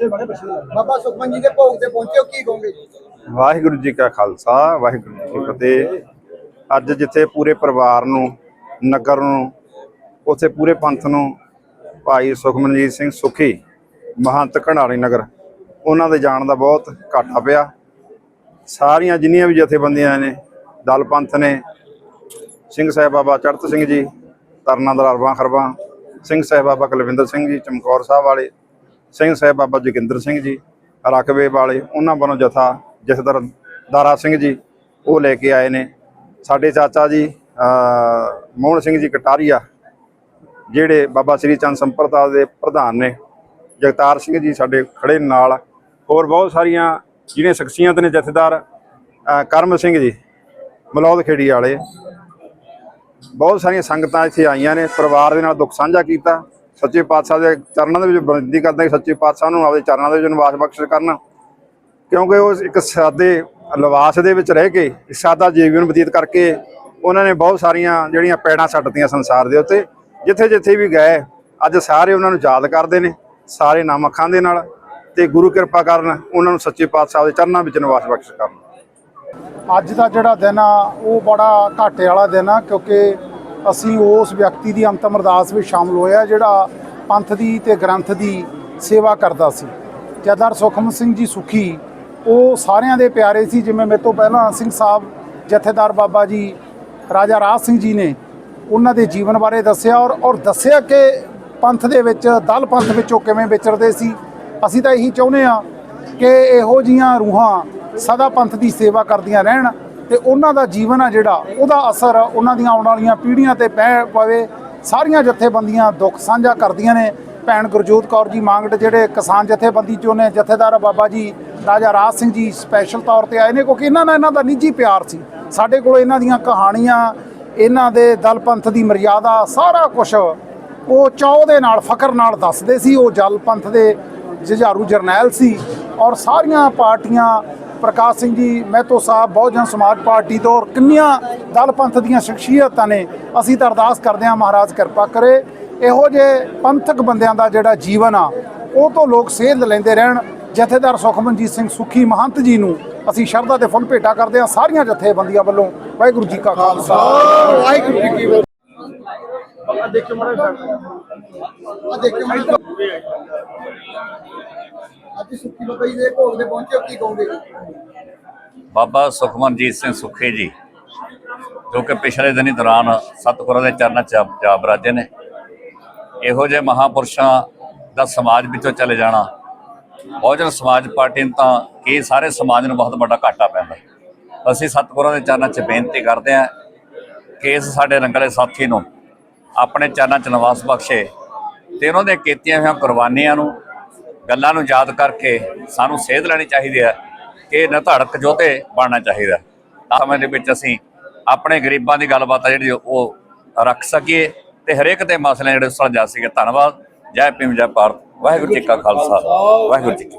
ਬਾਬਾ ਸੁਖਮਨ ਜੀ ਦੇ ਭੋਗ ਤੇ ਪਹੁੰਚੇ ਹੋ, ਕੀ ਕਹੋਗੇ? ਵਾਹਿਗੁਰੂ ਜੀ ਕਾ ਖਾਲਸਾ, ਵਾਹਿਗੁਰੂ ਜੀ ਕੀ ਫਤਿਹ। ਅੱਜ ਜਿੱਥੇ ਪੂਰੇ ਪਰਿਵਾਰ ਨੂੰ, ਨਗਰ ਨੂੰ, ਉੱਥੇ ਪੂਰੇ ਪੰਥ ਨੂੰ ਭਾਈ ਸੁਖਮਨਜੀਤ ਸਿੰਘ ਸੁਖੀ, ਮਹੰਤ ਘਣਾਲੀ ਨਗਰ, ਉਹਨਾਂ ਦੇ ਜਾਣ ਦਾ ਬਹੁਤ ਘਾਟਾ ਪਿਆ। ਸਾਰੀਆਂ ਜਿੰਨੀਆਂ ਵੀ ਜਥੇਬੰਦੀਆਂ ਨੇ, ਦਲ ਪੰਥ ਨੇ, ਸਿੰਘ ਸਾਹਿਬ ਬਾਬਾ ਚੜਤ ਸਿੰਘ ਜੀ ਤਰਨਾ ਦਲਾਰਵਾਂ ਖਰਬਾਂ ਸਿੰਘ ਸਾਹਿਬ ਬਾਬਾ ਕੁਲਵਿੰਦਰ ਸਿੰਘ ਜੀ, ਚਮਕੌਰ ਸਾਹਿਬ ਵਾਲੇ ਸਿੰਘ ਸਾਹਿਬ ਬਾਬਾ ਜੋਗਿੰਦਰ ਸਿੰਘ ਜੀ, ਰਕਬੇ ਵਾਲੇ, ਉਹਨਾਂ ਵੱਲੋਂ ਜਥਾ ਜਥੇਦਾਰ ਦਾਰਾ ਸਿੰਘ ਜੀ, ਉਹ ਲੈ ਕੇ ਆਏ ਨੇ। ਸਾਡੇ ਚਾਚਾ ਜੀ ਮੋਹਨ ਸਿੰਘ ਜੀ ਕਟਾਰੀਆ, ਜਿਹੜੇ ਬਾਬਾ ਸ੍ਰੀ ਚੰਦ ਸੰਪਰਦਾ ਦੇ ਪ੍ਰਧਾਨ ਨੇ, ਜਗਤਾਰ ਸਿੰਘ ਜੀ ਸਾਡੇ ਖੜੇ ਨਾਲ, ਹੋਰ ਬਹੁਤ ਸਾਰੀਆਂ ਜਿਹੜੀਆਂ ਸ਼ਖਸੀਅਤ ਨੇ ਜਥੇਦਾਰ ਕਰਮ ਸਿੰਘ ਜੀ, ਮਲੌਦ ਖੇੜੀ ਵਾਲੇ। ਬਹੁਤ ਸਾਰੀਆਂ ਸੰਗਤਾਂ ਇੱਥੇ ਆਈਆਂ ਨੇ, ਪਰਿਵਾਰ ਦੇ ਨਾਲ ਦੁੱਖ ਸਾਂਝਾ ਕੀਤਾ। ਸੱਚੇ ਪਾਤਸ਼ਾਹ ਦੇ ਚਰਨਾਂ ਦੇ ਵਿੱਚ ਬੇਨਤੀ ਕਰਦੇ ਕਿ ਸੱਚੇ ਪਾਤਸ਼ਾਹ ਨੂੰ ਆਪਦੇ ਚਰਨਾਂ ਦੇ ਵਿੱਚ ਨਿਵਾਸ ਬਖਸ਼ਿਸ਼ ਕਰਨ। ਕਿਉਂਕਿ ਉਹ ਇੱਕ ਸਾਦੇ ਲਿਬਾਸ ਦੇ ਵਿੱਚ ਰਹਿ ਕੇ ਸਾਦਾ ਜੀਵਨ ਬਤੀਤ ਕਰਕੇ ਉਹਨਾਂ ਨੇ ਬਹੁਤ ਸਾਰੀਆਂ ਜਿਹੜੀਆਂ ਪੈੜਾਂ ਛੱਡਤੀਆਂ ਸੰਸਾਰ ਦੇ ਉੱਤੇ। ਜਿੱਥੇ ਜਿੱਥੇ ਵੀ ਗਏ, ਅੱਜ ਸਾਰੇ ਉਹਨਾਂ ਨੂੰ ਯਾਦ ਕਰਦੇ ਨੇ, ਸਾਰੇ ਨਾਮ ਅੱਖਾਂ ਦੇ ਨਾਲ ਤੇ ਗੁਰੂ ਕਿਰਪਾ ਕਰਨ ਉਹਨਾਂ ਨੂੰ ਸੱਚੇ ਪਾਤਸ਼ਾਹ ਦੇ ਚਰਨਾਂ ਵਿੱਚ ਨਿਵਾਸ ਬਖਸ਼ ਕਰਨ। ਅੱਜ ਦਾ ਜਿਹੜਾ ਦਿਨ ਆ, ਉਹ ਬੜਾ ਘਾਟੇ ਵਾਲਾ ਦਿਨ ਆ, ਕਿਉਂਕਿ ਅਸੀਂ ਉਸ ਵਿਅਕਤੀ ਦੀ ਅੰਤਮ ਅਰਦਾਸ ਵਿੱਚ ਸ਼ਾਮਲ ਹੋਇਆ ਜਿਹੜਾ ਪੰਥ ਦੀ ਤੇ ਗ੍ਰੰਥ ਦੀ ਸੇਵਾ ਕਰਦਾ ਸੀ। ਜਥੇਦਾਰ ਸੁਖਮ ਸਿੰਘ ਜੀ ਸੁਖੀ, ਉਹ ਸਾਰਿਆਂ ਦੇ ਪਿਆਰੇ ਸੀ, ਜਿਵੇਂ ਮੇਰੇ ਤੋਂ ਪਹਿਲਾਂ ਸਿੰਘ ਸਾਹਿਬ, ਜਥੇਦਾਰ ਬਾਬਾ ਜੀ, ਰਾਜਾ ਰਾਜ ਸਿੰਘ ਜੀ ਨੇ ਉਹਨਾਂ ਦੇ ਜੀਵਨ ਬਾਰੇ ਦੱਸਿਆ ਔਰ ਔਰ ਦੱਸਿਆ ਕਿ ਪੰਥ ਦੇ ਵਿੱਚ, ਦਲ ਪੰਥ ਵਿੱਚੋਂ ਕਿਵੇਂ ਵਿਚਰਦੇ ਸੀ। ਅਸੀਂ ਤਾਂ ਇਹੀ ਚਾਹੁੰਦੇ ਆ ਕਿ ਇਹੋ ਜੀਆਂ ਰੂਹਾਂ ਸਦਾ ਪੰਥ ਦੀ ਸੇਵਾ ਕਰਦੀਆਂ ਰਹਿਣ। ਤੇ ਉਹਨਾਂ ਦਾ ਜੀਵਨ ਆ ਜਿਹੜਾ, ਉਹਦਾ ਅਸਰ ਉਹਨਾਂ ਦੀਆਂ ਆਉਣ ਵਾਲੀਆਂ ਪੀੜ੍ਹੀਆਂ ਤੇ ਪੈ ਪਵੇ। ਸਾਰੀਆਂ ਜਥੇਬੰਦੀਆਂ ਦੁੱਖ ਸਾਂਝਾ ਕਰਦੀਆਂ ਨੇ। ਭੈਣ ਗੁਰਜੋਤ ਕੌਰ ਜੀ ਮੰਗੜ ਜਿਹੜੇ ਕਿਸਾਨ ਜਥੇਬੰਦੀ ਚੋਂ ਨੇ ਜਥੇਦਾਰ ਬਾਬਾ ਜੀ, ਰਾਜਾ ਰਾਜ ਸਿੰਘ ਜੀ ਸਪੈਸ਼ਲ ਤੌਰ ਤੇ ਆਏ ਨੇ, ਕਿਉਂਕਿ ਇਹਨਾਂ ਨਾਲ ਇਹਨਾਂ ਦਾ ਨਿੱਜੀ ਪਿਆਰ ਸੀ। ਸਾਡੇ ਕੋਲ ਇਹਨਾਂ ਦੀਆਂ ਕਹਾਣੀਆਂ, ਇਹਨਾਂ ਦੇ ਦਲ ਪੰਥ ਦੀ ਮਰਿਆਦਾ, ਸਾਰਾ ਕੁਝ ਉਹ ਚਾਅ ਦੇ ਨਾਲ ਫਕਰ ਨਾਲ ਦੱਸਦੇ ਸੀ। ਉਹ ਜਲ ਪੰਥ ਦੇ ਜੁਝਾਰੂ ਜਰਨੈਲ ਸੀ ਔਰ ਸਾਰੀਆਂ ਪਾਰਟੀਆਂ ਪ੍ਰਕਾਸ਼ ਸਿੰਘ ਜੀ ਮਹਿਤੋ ਸਾਹਿਬ ਬਹੁਜਨ ਸਮਾਜ ਪਾਰਟੀ ਤੋਂ ਔਰ ਕਿੰਨੀਆਂ ਦਲ ਪੰਥ ਦੀਆਂ ਸ਼ਖਸੀਅਤਾਂ ਨੇ ਅਸੀਂ ਤਾਂ ਅਰਦਾਸ ਕਰਦੇ ਹਾਂ ਮਹਾਰਾਜ ਕਿਰਪਾ ਕਰੇ। ਇਹੋ ਜਿਹੇ ਪੰਥਕ ਬੰਦਿਆਂ ਦਾ ਜਿਹੜਾ ਜੀਵਨ ਆ ਉਹ ਤੋਂ ਲੋਕ ਸੇਧ ਲੈਂਦੇ ਰਹਿਣ। ਜਥੇਦਾਰ ਸੁਖਮਨਜੀਤ ਸਿੰਘ ਸੁਖੀ ਮਹੰਤ ਜੀ ਨੂੰ ਅਸੀਂ ਸ਼ਰਧਾ ਤੇ ਫੁੱਲ ਭੇਟਾ ਕਰਦੇ ਹਾਂ ਸਾਰੀਆਂ ਜਥੇਬੰਦੀਆਂ ਵੱਲੋਂ। ਵਾਹਿਗੁਰੂ ਜੀ ਕਾ ਖਾਲਸਾ। ਵਾਹਿਗੁਰੂ ਜੀ ਕੀ ਫਤਿਹ। ਆ ਦੇਖਿਓ ਮਾੜਾ ਆ ਦੇਖਿਓ ਮਾੜਾ ਅੱਜ ਸੁੱਖੀ ਬਾਬਾ ਦੇ ਭੋਗ ਤੇ ਪਹੁੰਚੇ ਕੀ ਕਹੋਗੇ? ਬਾਬਾ ਸੁਖਮਨਜੀਤ ਸਿੰਘ ਸੁਖੇ ਜੀ, ਜੋ ਕਿ ਪਿਛਲੇ ਦਿਨੀ ਦੌਰਾਨ ਸਤਿਗੁਰਾਂ ਦੇ ਚਰਨਾਂ 'ਚ ਜਾ- ਰਾਜੇ ਨੇ। ਇਹੋ ਜਿਹੇ ਮਹਾਪੁਰਸ਼ਾਂ ਦਾ ਸਮਾਜ ਵਿੱਚੋਂ ਚਲੇ ਜਾਣਾ ਬਹੁਜਨ ਸਮਾਜ ਪਾਰਟੀ ਨੂੰ ਤਾਂ ਕੀ ਸਾਰੇ ਸਮਾਜ ਨੂੰ ਬਹੁਤ ਵੱਡਾ ਘਾਟਾ ਪੈਂਦਾ। ਅਸੀਂ ਸਤਿਗੁਰਾਂ ਦੇ ਚਰਨਾਂ 'ਚ ਬੇਨਤੀ ਕਰਦੇ ਹਾਂ ਕਿ ਇਸ ਸਾਡੇ ਰੰਗਲੇ ਸਾਥੀ ਨੂੰ ਆਪਣੇ ਚਰਨਾਂ 'ਚ ਨਿਵਾਸ ਬਖਸ਼ੇ ਤੇ ਉਹਨਾਂ ਦੇ ਕੀਤੀਆਂ ਹੋਈਆਂ ਕੁਰਬਾਨੀਆਂ ਨੂੰ ਗੱਲਾਂ ਨੂੰ ਯਾਦ ਕਰਕੇ ਸਾਨੂੰ ਸੇਧ ਲੈਣੀ ਚਾਹੀਦੀ ਹੈ ਕਿ ਨਿਧੜਕ ਜੋਤੇ ਬਣਨਾ ਚਾਹੀਦਾ ਤਾਂ ਸਮੇਂ ਦੇ ਵਿੱਚ ਅਸੀਂ ਆਪਣੇ ਗਰੀਬਾਂ ਦੀ ਗੱਲਬਾਤ ਆ ਜਿਹੜੀ ਉਹ ਰੱਖ ਸਕੀਏ ਤੇ ਹਰੇਕ ਦੇ ਮਸਲੇ ਜਿਹੜੇ ਸੁਲਝਾ ਸਕੀਏ। ਧੰਨਵਾਦ। ਜੈ ਭੀਮ, ਜੈ ਭਾਰਤ। ਵਾਹਿਗੁਰੂ ਜੀ ਕਾ ਖਾਲਸਾ। ਵਾਹਿਗੁਰੂ ਜੀ